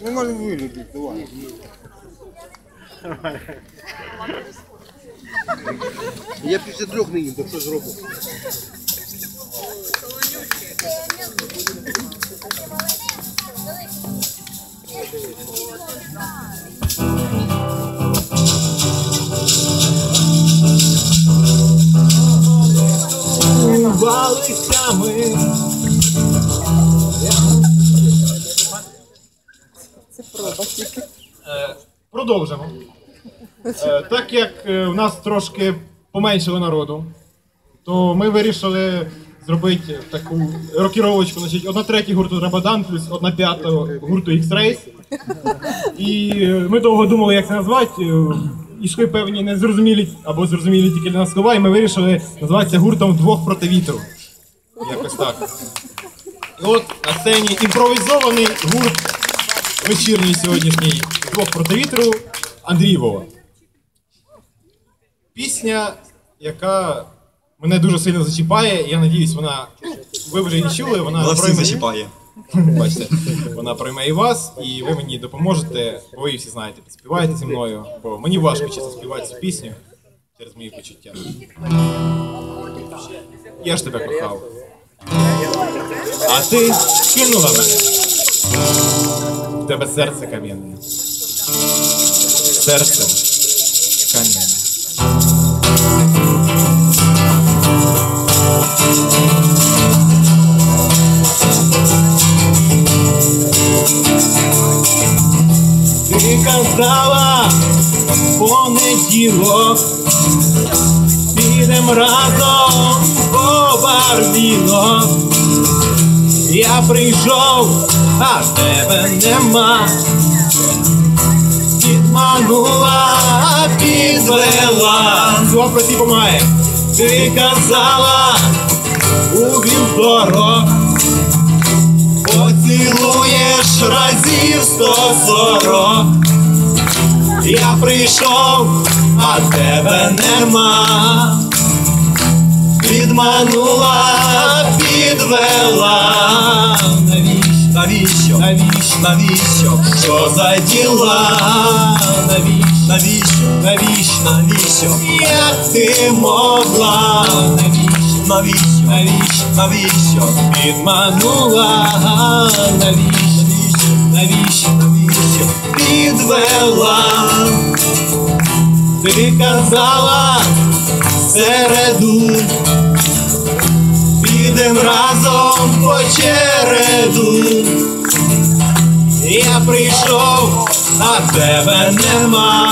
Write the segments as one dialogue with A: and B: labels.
A: Не може вилюбити, давай. Я після трьох не їм, то що зроблю?
B: Валися ми. Е, Продовжимо. Е, Так як е, в нас трошки поменшало народу, то ми вирішили зробити таку рокіровочку. Значить, одна третя гурту Рабадан плюс одна п'ята гурту X-Race. І ми довго думали, як це назвати. Е, Ішли певні незрозумілі або зрозумілі тільки для нас слова, і ми вирішили назвати це гуртом двох проти вітру. Якось так. І от на сцені імпровізований гурт вечірній сьогоднішній двох проти вітру Андрій Вова. Пісня, яка мене дуже сильно зачіпає, я надіюсь, вона. Ви вже її чули, вона пройме-
C: зачіпає.
B: Бачите, вона пройме і вас, і ви мені допоможете, бо ви всі знаєте, підспіваєте зі мною, бо мені важко чесно співати цю пісню через мої почуття. Я ж тебе кохав. А ти кинула мене. В тебе серце кам'яне. Серце кам'яне. Ти казала понеділок, підем разом по барвінок. Я прийшов, а тебе нема. Підманула, підвела. Слова про ті помає. Ти казала у вівторок. Поцілуєш разів сто сорок. Я прийшов, а тебе нема. Підманула, підвела. Навіщо, навіщо, навіщо, навіщо? Що за діла? Навіщо, навіщо, навіщо, навіщо? Як ти могла? Навіщо, навіщо, навіщо, навіщо? Підманула, навіщо, навіщо, навіщо? Підвела. Ти казала середу, підем разом по череду. Я прийшов, а тебе нема.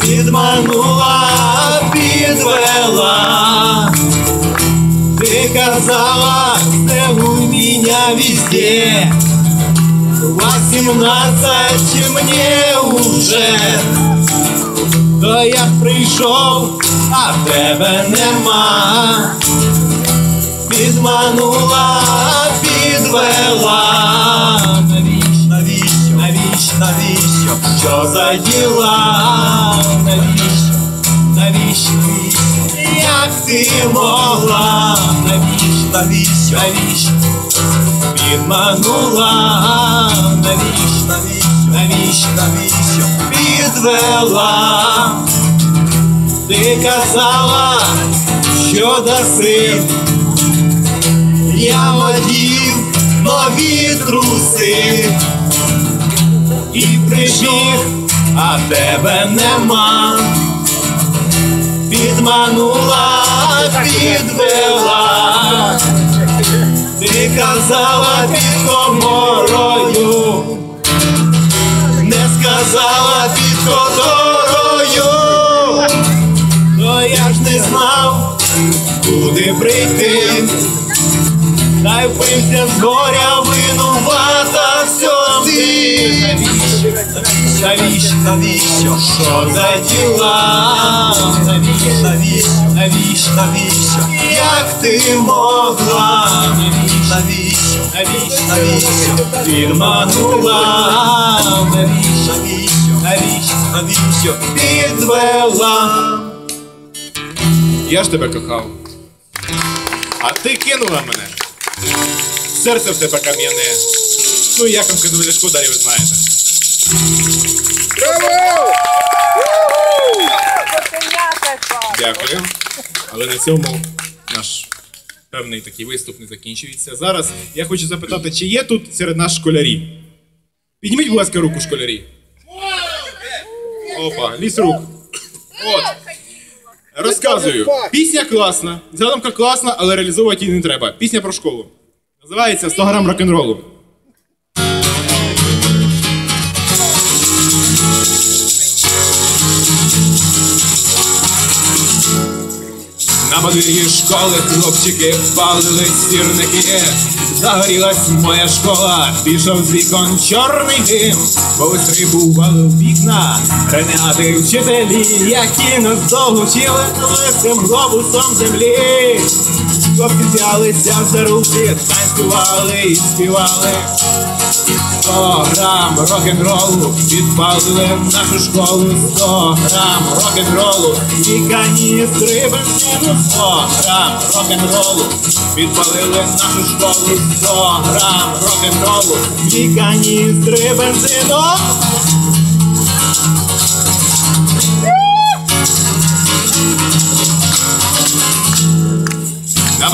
B: Підманула, підвела. Ти казала, стегуй меня везде. Восемнадцать мне уже. То я прийшов, а тебе нема. Підманула, підвела. Навіщо, навіщо, навіщо, навіщо? Що за діла? Навіщо, навіщо, навіщо? Як ти могла? Навіщо, навіщо, навіщо? Підманула, навіщо, навіщо, навіщо, навіщо? Підвела. Ти казала, що даси. Я одів нові труси і прибіг, а тебе нема. Підманула, підвела. Ти казала під коморою, не сказала которою, то я ж не знав, куди прийти. Та й впився з горя винувата все ти. Навіщо, навіщо, що за діла? Навіщо, навіщо, навіщо, навіщо? Як ти могла? Навіщо, навіщо, навіщо? Підманула, навіщо, навіщо, навіщо, навіщо? Підвела. Я ж тебе кохав. А ти кинула мене. Серце в тебе кам'яне. Ну і як вам казали шкодарі, ви знаєте. Дякую. Але на цьому наш певний такий виступ не закінчується. Зараз я хочу запитати, чи є тут серед нас школярі? Підніміть, будь ласка, руку школярі. Опа, ліс рук. От. Розказую. Пісня класна, згадамка класна, але реалізовувати її не треба. Пісня про школу. Називається 100 грам рок-н-ролу. На подвір'ї школи хлопчики палили сірники. Загорілась моя школа, пішов з вікон чорний дим, бо вистрибували в вікна, ренегати вчителі, які нас довго вчили цим глобусом землі. Хлопці взялися за руки, танцювали і співали. 100 грам рок-н-ролу підпалили в нашу школу 100 грам рок-н-ролу і каністри бензину 100 грам рок-н-ролу підпалили в нашу школу 100 грам рок-н-ролу і каністри бензину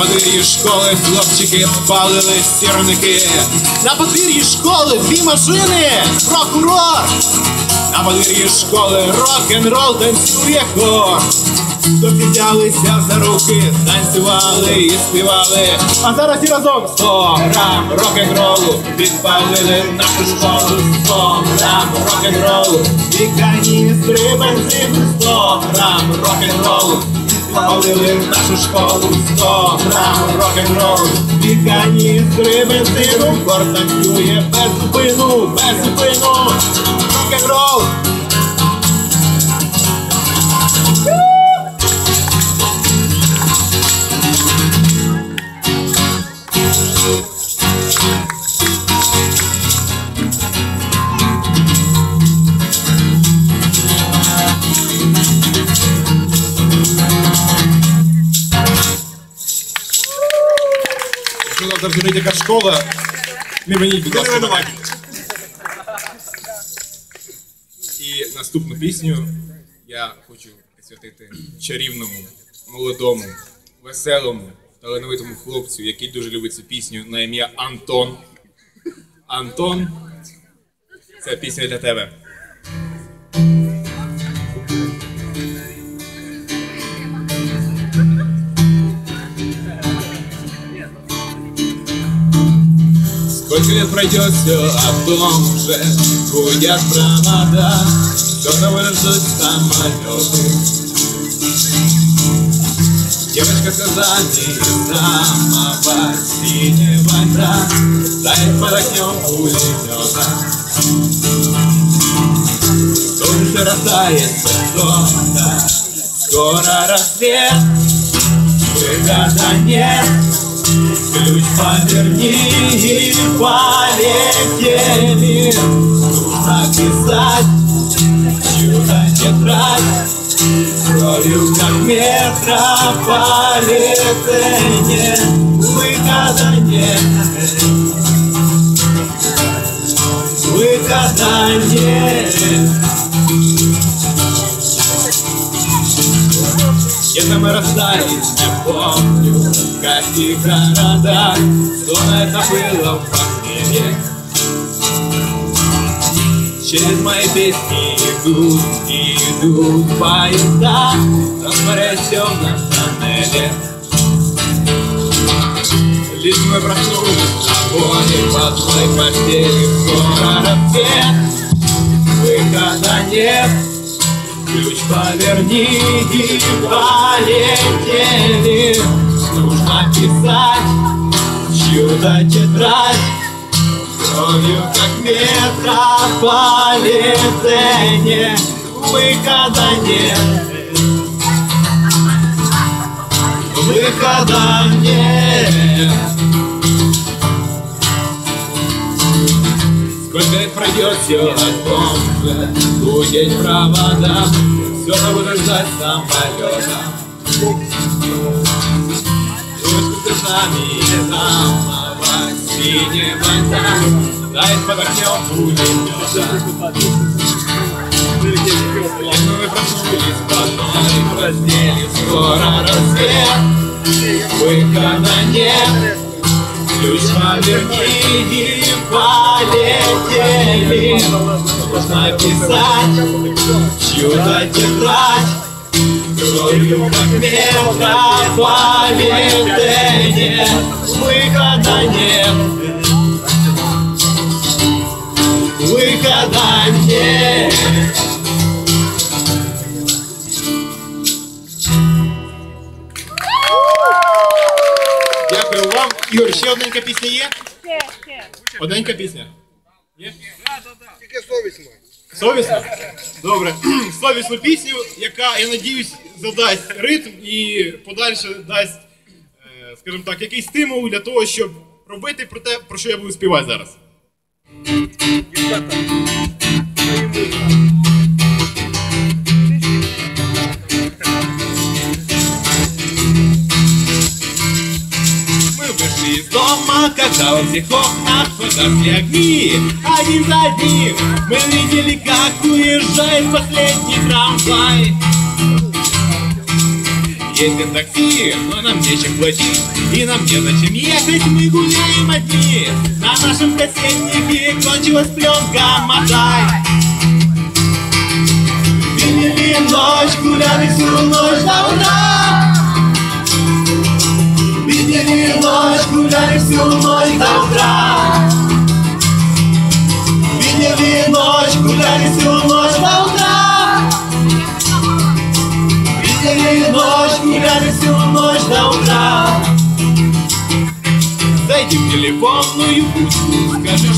B: подвір'ї школи хлопчики палили сірники. На подвір'ї школи дві машини. Прокурор. На подвір'ї школи рок-н-рол танцює хор. Хлопці взялися за руки, танцювали і співали. А зараз і разом 100 грам рок-н-ролу підпалили нашу школу 100 грам рок-н-ролу і каністри бензину 100 грам рок-н-ролу Палили нашу школу сто грам рок-н-ролу. І каністри бензину Кор танцює без зупину, без зупину Рок-н-рол Зробить яка школа, не виніть, будь ласка. І наступну пісню я хочу присвятити чарівному, молодому, веселому, талановитому хлопцю, який дуже любить цю пісню на ім'я Антон. Антон, це пісня для тебе. Сколько лет пройдет все, а потом уже. Гудят провода Кто-то вырастут самолеты Девочка с из самого синего льда Тает под окнем пулемета Солнце растает кто-то Скоро рассвет Выхода нет Ключ поверни и полетели. Нужно писать чудо тетрадь Кровью как метрополитене. Выхода нет Выхода Где-то мы расстались, не помню, в каких городах Что это было в похмелье Через мои песни идут и идут поезда Растворяясь в темном тоннеле. Лишь мы проснулись на тобой под моей постели Скоро рассвет, выхода нет Ключ поверни и полетели Нужно писать чью-то тетрадь Кровью как метрополитене Выхода нет. Выхода нет. Сколько лет пройдет все о том же Гудеть провода Все равно ждать самолета Пусть нами самого синего льда Знает под окном будет Ну мы проснулись в одной постели Скоро рассвет. Выхода нет. Ключ поверни и полетели. Нужно писать чью-то тетрадь Как метрополитене Выхода нет Выхода нет
D: Дякую вам. Ігор, ще одненька пісня є?
E: Ще, ще.
D: Одненька пісня. Є?
A: Тільки совість має.
D: Совісно? Добре. Совісну пісню, яка, я надіюсь, задасть ритм і подальше дасть, е, скажімо так, якийсь стимул для того, щоб робити про те, про що я буду співати зараз.
B: Мы вышли из дома, когда во всех окнах погасли огни Один за одним. Мы видели, как уезжает последний трамвай. Ездит такси, но нам нечем платить. И нам незачем ехать, мы гуляем одни. На нашем кассетнике кончилась пленка, мотай. Видели ночь, гуляли всю ночь до утра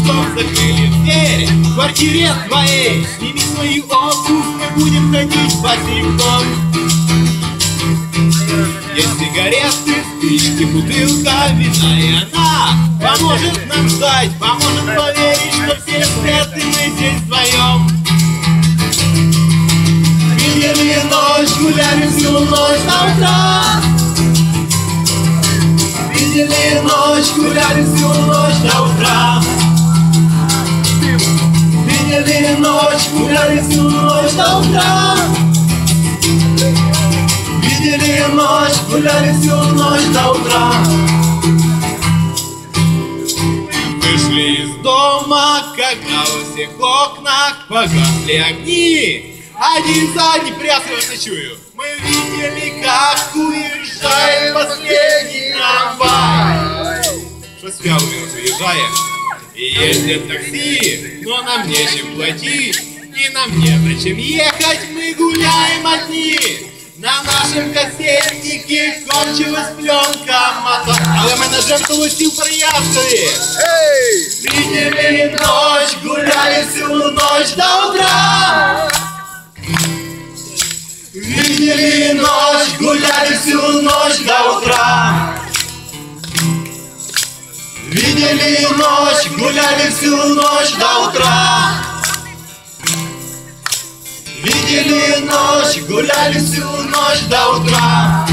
B: что закрыли дверь В квартире твоей, сними свою обувь, мы будем ходить босиком есть сигареты, спички, бутылка вина И она. Поможет нам ждать Поможет поверить, что все спят и мы здесь вдвоем. Видели ночь, гуляли всю ночь до утра. Видели ночь, гуляли всю ночь до утра Видели ночь, гуляли всю ночь до утра. Видели ночь, гуляли всю ночь до утра. Вышли из дома, когда во всех окнах погасли огни. Один за одним, прясно вас не чую. Мы видели, как уезжает последний трамвай. Что минус уезжает И ездит такси, но нам нечем платить И нам незачем ехать, мы гуляем одни на нашем касетнике кончилась пленка мотор. Але ми ножем колосів приятелі. Видели ночь, гуляли всю ночь до утра. Видели ночь, гуляли всю ночь до утра. Видели ночь, гуляли всю ночь до утра. Видели ночь, гуляли всю ночь до утра.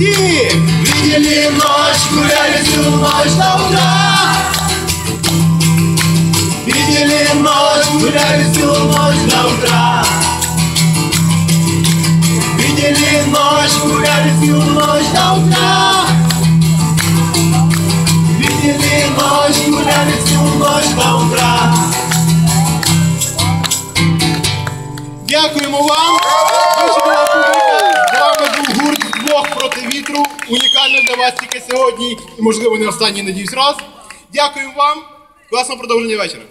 B: И видели ночь, гуляли всю ночь до утра. Видели ночь, гуляли всю ночь до утра. Видели ночь, гуляли всю ночь до утра. Видели ночь, гуляли всю ночь до утра.
D: Дякуємо вам! Дуже була публіка. З вами був гурт «Двох проти вітру. Унікально для вас тільки сьогодні, і можливо не останній, надіюсь, раз. Дякуємо вам. Класного продовження вечора.